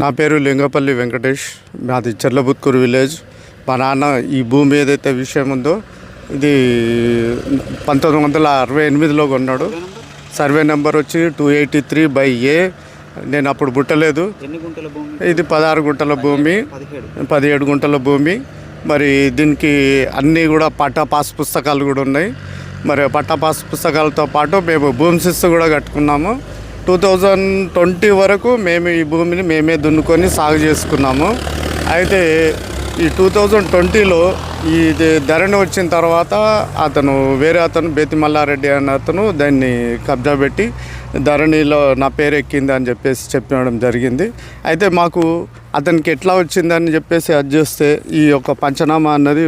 నా పేరు లింగపల్లి వెంకటేష్. మాది చెర్లబుత్కూరు విలేజ్. మా నాన్న ఈ భూమి ఏదైతే విషయం ఉందో ఇది పంతొమ్మిది వందల అరవై ఎనిమిదిలో కొన్నాడు. సర్వే నెంబర్ వచ్చి two eighty three by A. నేను అప్పుడు పుట్టలేదు. ఇది పదహారు గుంటల భూమి. పదిహేడు. పదిహేడు గుంటల భూమి. మరి దీనికి అన్నీ కూడా పట్టా పాస్ పుస్తకాలు కూడా ఉన్నాయి. మరి పట్టా పాస్ పుస్తకాలతో పాటు మేము భూమి శిస్తు కూడా కట్టుకున్నాము. టూ థౌజండ్ ట్వంటీ వరకు మేము ఈ భూమిని మేమే దున్నుకొని సాగు చేసుకున్నాము. అయితే ఈ టూ థౌజండ్ ట్వంటీలో ఈ ధరణి వచ్చిన తర్వాత అతను వేరే అతను బేతి మల్లారెడ్డి అనే అతను దాన్ని కబ్జా పెట్టి ధరణిలో నా పేరు ఎక్కింది అని చెప్పేసి చెప్పడం జరిగింది. అయితే మాకు అతనికి ఎట్లా వచ్చిందని చెప్పేసి అది చేస్తే ఈ యొక్క పంచనామా అన్నది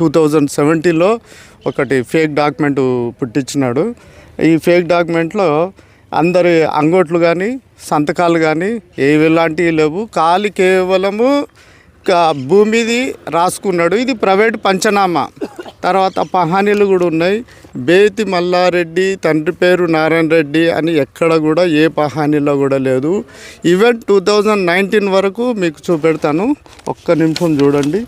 టూ థౌజండ్ సెవెంటీలో ఒకటి ఫేక్ డాక్యుమెంట్ పుట్టించినాడు. ఈ ఫేక్ డాక్యుమెంట్లో అందరి అంగోట్లు కానీ సంతకాలు కానీ ఏవి లాంటివి లేవు. ఖాళీ కేవలము భూమిది రాసుకున్నాడు. ఇది ప్రైవేట్ పంచనామా. తర్వాత పహానీలు కూడా ఉన్నాయి. బేతి మల్లారెడ్డి తండ్రి పేరు నారాయణ రెడ్డి అని ఎక్కడ కూడా ఏ పహానీలో కూడా లేదు. ఈవెన్ టూ థౌజండ్ నైన్టీన్ వరకు మీకు చూపెడతాను. ఒక్క నిమిషం చూడండి.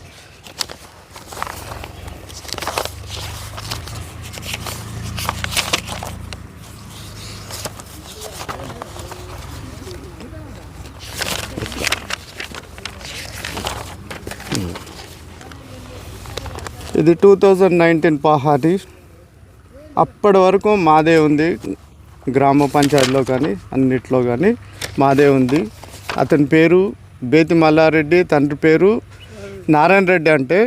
ఇది టూ థౌజండ్ నైన్టీన్ పహాటి అప్పటి వరకు మాదే ఉంది. గ్రామ పంచాయతీలో కానీ అన్నిట్లో కానీ మాదే ఉంది. అతని పేరు బేతి మల్లారెడ్డి తండ్రి పేరు నారాయణ రెడ్డి అంటే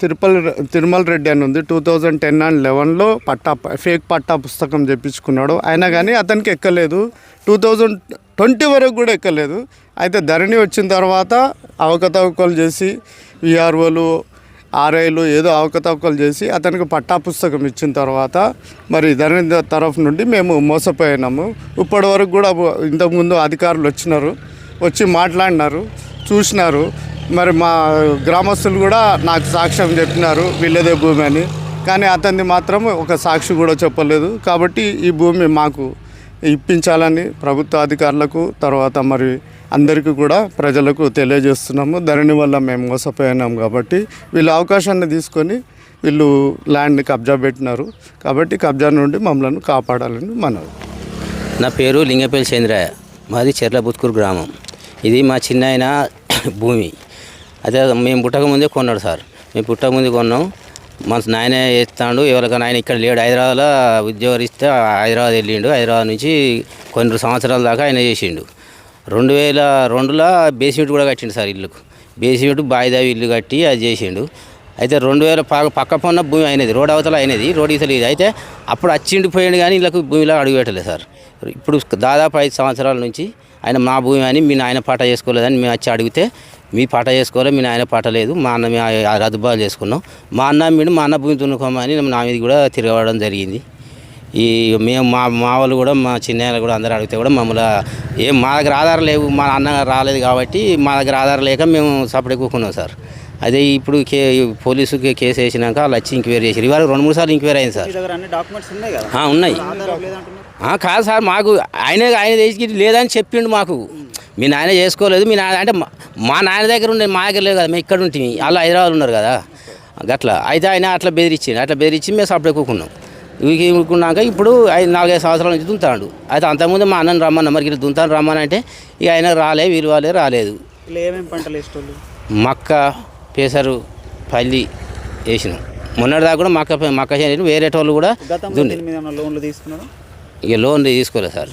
తిరుపల్ తిరుమల రెడ్డి అని ఉంది. టూ థౌజండ్ టెన్ అండ్ లెవెన్లో పట్టా ఫేక్ పట్టా పుస్తకం చెప్పించుకున్నాడు అయినా కానీ అతనికి ఎక్కలేదు. టూ థౌజండ్ ట్వంటీ వరకు కూడా ఎక్కలేదు. అయితే ధరణి వచ్చిన తర్వాత అవకతవకలు చేసి విఆర్ఓలు ఆర్ఐలు ఏదో అవకతవకలు చేసి అతనికి పట్టా పుస్తకం ఇచ్చిన తర్వాత మరి ధరణి తరఫు నుండి మేము మోసపోయినాము. ఇప్పటి వరకు కూడా ఇంతకుముందు అధికారులు వచ్చినారు వచ్చి మాట్లాడినారు చూసినారు. మరి మా గ్రామస్తులు కూడా నాకు సాక్ష్యం చెప్పినారు వీళ్ళదే భూమి అని. కానీ అతన్ని మాత్రం ఒక సాక్షి కూడా చెప్పలేదు. కాబట్టి ఈ భూమి మాకు ఇప్పించాలని ప్రభుత్వ అధికారులకు తర్వాత మరి అందరికీ కూడా ప్రజలకు తెలియజేస్తున్నాము. ధరణి వల్ల మేము మోసపోయినాం కాబట్టి వీళ్ళు అవకాశాన్ని తీసుకొని వీళ్ళు ల్యాండ్ని కబ్జా పెట్టినారు. కాబట్టి కబ్జా నుండి మమ్మల్ని కాపాడాలని మనవి. నా పేరు లింగపల్లి చంద్రయ్య. మాది చెర్ల బుత్కూరు గ్రామం. ఇది మా చిన్నాయన భూమి. అదే మేము పుట్టక ముందే కొన్నాడు సార్. మేము పుట్టక ముందే కొన్నాం. మా నాయన చేస్తాడు ఎవరికైనా ఆయన ఇక్కడ లేడు. హైదరాబాద్లో ఉద్యోగం ఇస్తే హైదరాబాద్ వెళ్ళిండు. హైదరాబాద్ నుంచి కొన్ని సంవత్సరాల దాకా ఆయన చేసిండు. రెండు వేల రెండులో బేస్మెంట్ కూడా కట్టిండు సార్ ఇల్లుకు. బేస్మెంట్ బాయిదావి ఇల్లు కట్టి అది చేసిండు. అయితే రెండు వేల పక్క పన్న పొన్న భూమి అయినది రోడ్ అవతల అయినది రోడ్ ఇతలు ఇది. అయితే అప్పుడు అచ్చిండి పోయిండు కానీ ఇళ్ళకు భూమిలో అడుగుపెట్టలేదు సార్. ఇప్పుడు దాదాపు ఐదు సంవత్సరాల నుంచి ఆయన మా భూమి అని మీ నాయన పాట చేసుకోలేదని మేము వచ్చి అడిగితే మీ పాట చేసుకోవాలి మీ నాయన పాట లేదు మా అన్న మీ రద్దుబాటు చేసుకున్నాం. మా అన్న మీడు మా అన్న భూమి దున్నుకోమని నా మీద కూడా తిరగడం జరిగింది. ఈ మేము మా మా వాళ్ళు కూడా మా చిన్నయ్యలు కూడా అందరూ అడిగితే కూడా మమ్మల్ని ఏం మా దగ్గర ఆధారం లేవు మా అన్న రాలేదు కాబట్టి మా దగ్గర ఆధారం లేక మేము సపరేట్ కూకున్నాం సార్. అదే ఇప్పుడు కే పోలీసుకి కేసు వేసినాక వాళ్ళు వచ్చి ఎంక్వైరీ చేసారు ఇవాళ రెండు మూడు సార్లు ఎంక్వైరీ అయింది సార్. మీ దగ్గర అన్ని డాక్యుమెంట్స్ ఉన్నాయి కదా? ఆ, ఉన్నాయి. ఆధారం లేదంటున్నారు. ఆ, కాదు సార్ మాకు ఆయన ఆయన చేసి లేదని చెప్పిండు మాకు. మీ నాయన చేసుకోలేదు మీ నాయన అంటే మా- నాయన దగ్గర ఉండే మా దగ్గర లేదు కదా మేము ఇక్కడ ఉంటుంది వాళ్ళు హైదరాబాద్ ఉన్నారు కదా. గట్లా. అయితే ఆయన అట్లా బెదిరించిండు అట్లా బెదిరించి మేము సపరేట్ కూకున్నాం. ఊరుకున్నాక ఇప్పుడు ఐదు నాలుగైదు సంవత్సరాల నుంచి దుంతాడు. అయితే అంతకుముందు మా అన్నని రమ్మన్న మరి ఇట్లా దుంతాను రమ్మని అంటే ఇక ఆయన రాలే వీరు వాళ్ళే రాలేదు. ఇలా ఏమేమి పంటలు వేసేటోళ్ళు? మక్క పెసరు పల్లి వేసినాం. మొన్నటి దాకా కూడా మక్క మక్క చేసిన వేరే వాళ్ళు కూడా ఏమైనా లోన్లు తీసుకున్నారు? ఇక లోన్ తీసుకోలేదు సార్.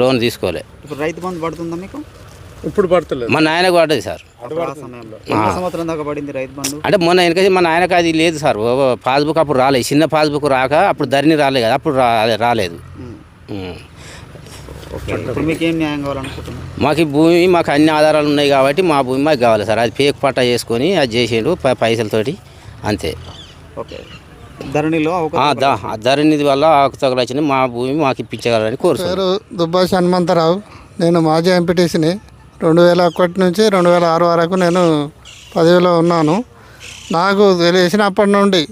లోన్ తీసుకోలే. ఇప్పుడు రైతు బంధు పడుతుందా మీకు? ఇప్పుడు పడతలేదు. మా నాయనకు పడ్డది సార్. సంవత్సరం దాకా పడింది రైతు బంధు? అంటే మొన్న వెనక మా నాయనకు అది లేదు సార్. ఓ పాస్బుక్ అప్పుడు రాలేదు. చిన్న పాస్బుక్ రాక అప్పుడు ధరణి రాలేదు కదా అప్పుడు రాలేదు. మీకు ఏం న్యాయం కావాలనుకుంటున్నారు? మాకు ఈ భూమి మాకు అన్ని ఆధారాలు ఉన్నాయి కాబట్టి మా భూమి మాకు కావాలి సార్. అది పేక్ పట్టా చేసుకొని అది చేసిండు పైసలతోటి అంతే. ఓకే. ధరణిలో ధరణి వల్ల ఆకుతగలు వచ్చినాయి. మా భూమి మాకు ఇప్పించగలని కోరుతున్నాను పేరు దుబ్బాసి హనుమంతరావు. నేను మాజీ ఎంపీటీసీని. రెండు వేల ఒకటి నుంచి రెండు వేల ఆరు వరకు నేను పదవిలో ఉన్నాను. నాకు తెలిసినప్పటి నుండి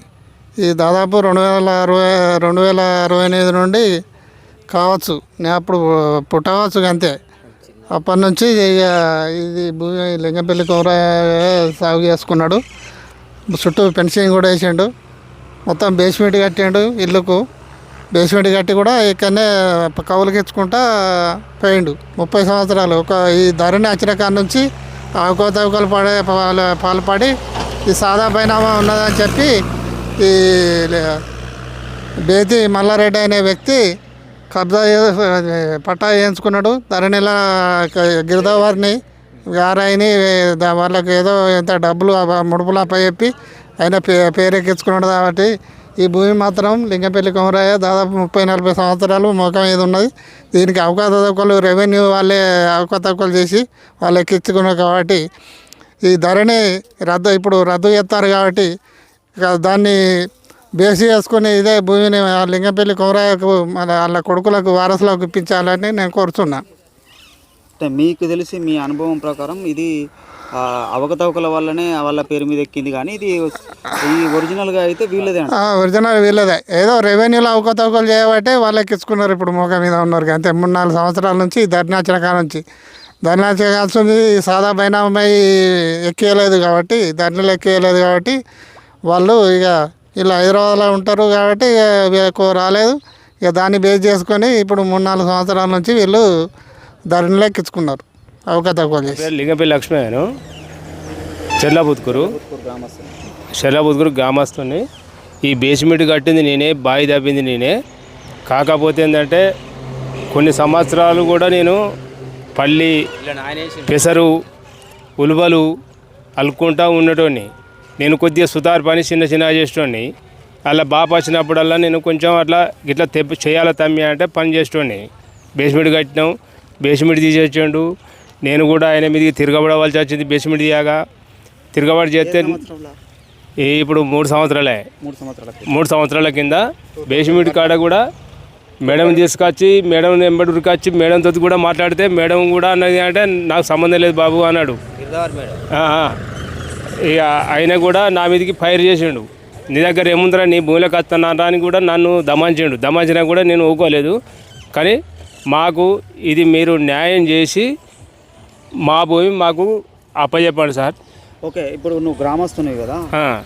ఈ దాదాపు రెండు వేల అరవై రెండు వేల అరవై ఎనిమిది నుండి కావచ్చు. నేను అప్పుడు పుట్టవచ్చు అంతే. అప్పటి నుంచి ఇక ఇది భూమి లింగపల్లి కూర సాగు చేసుకున్నాడు. చుట్టూ ఫెన్సింగ్ కూడా వేసిండు. మొత్తం బేస్మెంట్ కట్టిండు ఇల్లుకు. బేస్మెంట్ కట్టి కూడా ఇక్కడనే కవులకి ఇచ్చుకుంటా పోయిండు. ముప్పై సంవత్సరాలు. ఒక ఈ ధరణి వచ్చిన కాడ నుంచి అవకతవకలు పడే పాల్పడి ఈ సాదా బైనామా ఉన్నదని చెప్పి ఈ బేతి మల్లారెడ్డి అనే వ్యక్తి కబ్జా పట్టా వేయించుకున్నాడు. ధరణిలా గిరిదావారిని గారాయిని వాళ్ళకి ఏదో ఎంత డబ్బులు ఆ ముడుపులు అప్పచెప్పి ఆయన పే పేరెక్కించుకున్నాడు కాబట్టి ఈ భూమి మాత్రం లింగపల్లి కొమరయ్య దాదాపు ముప్పై నలభై సంవత్సరాలు మోకం మీద ఉన్నది. దీనికి అవకతవకలు రెవెన్యూ వాళ్ళే అవకతవకలు చేసి వాళ్ళు ఎక్కించుకున్నారు కాబట్టి ఈ ధరని రద్దు ఇప్పుడు రద్దు చేస్తారు కాబట్టి దాన్ని బేసి చేసుకుని ఇదే భూమిని ఆ కొమరయ్యకు మన వాళ్ళ కొడుకులకు వారసులకు ఇప్పించాలని నేను కోరుతున్నాను మీకు తెలిసి మీ అనుభవం ప్రకారం ఇది అవకతవకల వల్లనే వాళ్ళ పేరు మీద ఎక్కింది కానీ ఇది ఈ ఒరిజినల్గా అయితే వీళ్ళదే ఒరిజినల్ వీళ్ళదే. ఏదో రెవెన్యూలో అవకతవకలు చేయబట్టే వాళ్ళకి ఇచ్చుకున్నారు ఇప్పుడు మోక మీద ఉన్నారు అంతే. మూడు నాలుగు సంవత్సరాల నుంచి ధర్నాచన కాడ నుంచి. ధర్నాచన కాల్సింది సాదా బైనామై ఎక్కేయలేదు కాబట్టి ధర్నలు ఎక్కేయలేదు కాబట్టి వాళ్ళు ఇక ఇలా హైదరాబాద్లో ఉంటారు కాబట్టి ఇక రాలేదు. ఇక దాన్ని బేస్ చేసుకొని ఇప్పుడు మూడు నాలుగు సంవత్సరాల నుంచి వీళ్ళు ధరణిలో ఎక్కించుకున్నారు. అవకతవకలు చేసి. నేను లింగపల్లి లక్ష్మయ్యను చెర్లాబుత్కూరు చెర్లాబుత్కూరు గ్రామస్తుని. ఈ బేస్మెంట్ కట్టింది నేనే బావి తప్పింది నేనే. కాకపోతే ఏంటంటే కొన్ని సంవత్సరాలు కూడా నేను పల్లి పెసరు ఉలువలు అల్లుకుంటా ఉండటోని నేను కొద్దిగా సుతార్ పని చిన్న చిన్న చేసేటోని అలా బాప వచ్చినప్పుడల్లా నేను కొంచెం అట్లా ఇట్లా తెప్పి చేయాలి తమ్మి అంటే పని చేసేటోని బేస్మెంట్ కట్టినాం. బేస్మెంట్ తీసేసాడు. నేను కూడా ఆయన మీదకి తిరగబడవలసి వచ్చింది బేస్మెంట్ తీయగా. తిరగబడి చేస్తే ఇప్పుడు మూడు సంవత్సరాలే. మూడు సంవత్సరాల క్రితం. మూడు సంవత్సరాల కింద బేస్మెంట్ కాడ కూడా మేడం తీసుకొచ్చి మేడం వెంబడి ఉరికొచ్చి మేడంతో కూడా మాట్లాడితే మేడం కూడా అన్నది అంటే నాకు సంబంధం లేదు బాబు అన్నాడు. ఇక ఆయన కూడా నా మీదకి ఫైర్ చేసిండు. నీ దగ్గర ఏముందిరా నీ భూమిలోకి వస్తున్నారా అని కూడా నన్ను దమాయించిండు దమాయించినా కూడా నేను ఊకోలేదు. కానీ మాకు ఇది మీరు న్యాయం చేసి మా భూమి మాకు అప్పచెప్పండి సార్. ఓకే ఇప్పుడు నువ్వు గ్రామస్తునివి కదా.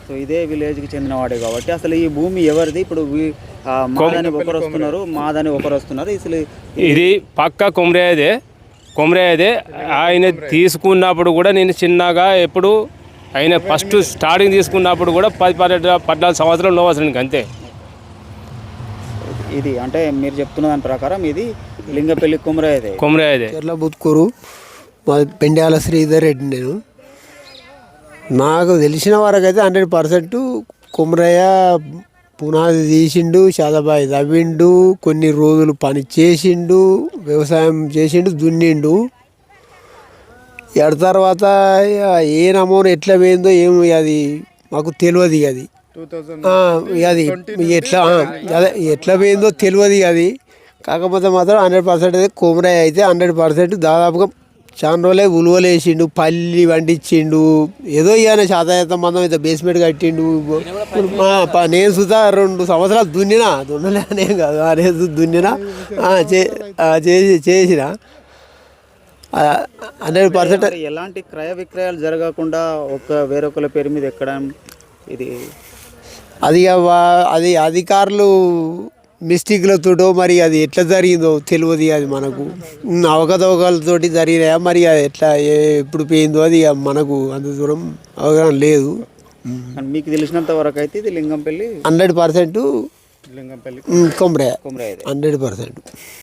సో ఇదే విలేజ్కి చెందినవాడే కాబట్టి అసలు ఈ భూమి ఎవరిది? ఇప్పుడు మాదని ఒకరు వస్తున్నారు మాదని ఒకరు వస్తున్నారు అసలు ఇది పక్క కొమరేదే కొమరేదే. ఆయన తీసుకున్నప్పుడు కూడా నేను చిన్నగా ఎప్పుడు ఆయన ఫస్ట్ స్టార్టింగ్ తీసుకున్నప్పుడు కూడా పది పన్నెండు పద్నాలుగు సంవత్సరాలు నోవసరానికి అంతే ఇది అంటే మీరు చెప్తున్న దాని ప్రకారం ఇది లింగపల్లి కుమరయ్యదే కొమరేదే. చెర్ల బుత్కూరు మా పెండ్యాల శ్రీధర్ రెడ్డి నేను. నాకు తెలిసిన వరకు అయితే హండ్రెడ్ పర్సెంట్ కుమరయ్య పునాది తీసిండు శాదాబాయి తవ్విండు కొన్ని రోజులు పని చేసిండు వ్యవసాయం చేసిండు దున్నిండు. ఎడ తర్వాత ఏ నమూనా ఎట్లా పోయిందో ఏమి అది మాకు తెలియదు అది. అది ఎట్లా అదే ఎట్లా పోయిందో తెలియదు అది. కాకపోతే మాత్రం హండ్రెడ్ పర్సెంట్ అయితే కొమరాయి అయితే హండ్రెడ్ పర్సెంట్ దాదాపుగా చాలా రోజులే ఉలువలు వేసిండు పల్లి వండించిండు ఏదో ఇక శాతాయతం మందం అయితే బేస్మెంట్ కట్టిండు. నేను సుతా రెండు సంవత్సరాలు దున్నినా దున్నలేనే కాదు ఆ రేసు దున్నినా చేసి చేసిన. హండ్రెడ్ పర్సెంట్ ఎలాంటి క్రయ విక్రయాలు జరగకుండా ఒక వేరొకరి పేరు మీద ఎక్కడం ఇది? అది అది అధికారులు మిస్టేక్లతోటో మరి అది ఎట్లా జరిగిందో తెలియదు అది మనకు. ఉమ్, అవకతవకలతోటి జరిగినాయా? మరి అది ఎట్లా ఎప్పుడు పోయిందో అది మనకు అంత దూరం అవగాహన లేదు. మీకు తెలిసినంత వరకు అయితే ఇది Lingampally hundred percent Lingampally కుమరయ్యదే. Hundred percent.